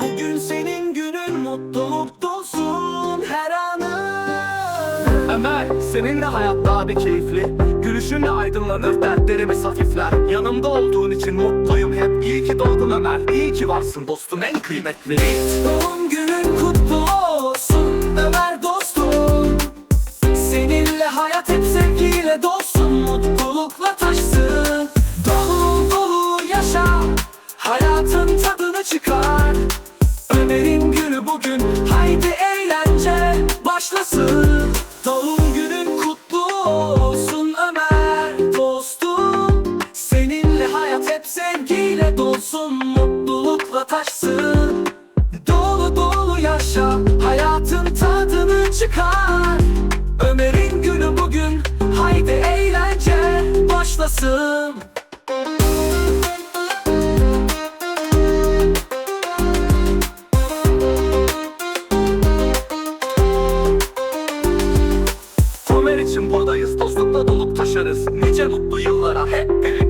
Bugün senin günün mutluluk dolsun her anın Ömer seninle hayat daha bir keyifli. Gülüşünle aydınlanır dertlerimiz hafifler. Yanımda olduğun için mutluyum hep. İyi ki doğdun Ömer İyi ki varsın dostum en kıymetli. İlk doğum günün kutlu olsun Ömer dostum. Seninle hayat hep sevgiyle dolsun Mutlulukla taşsın. Dolu dolu yaşa Hayatın tadı bugün Haydi eğlence başlasın. Doğum günün kutlu olsun Ömer dostum. Seninle hayat hep sevgiyle dolsun Mutlulukla taşsın. Dolu dolu yaşa Hayatın tadını çıkar. Ömer'in günü bugün Haydi eğlence başlasın Ömer için buradayız. Dostlukla dolup taşarız. Nice mutlu yıllara hep birlikte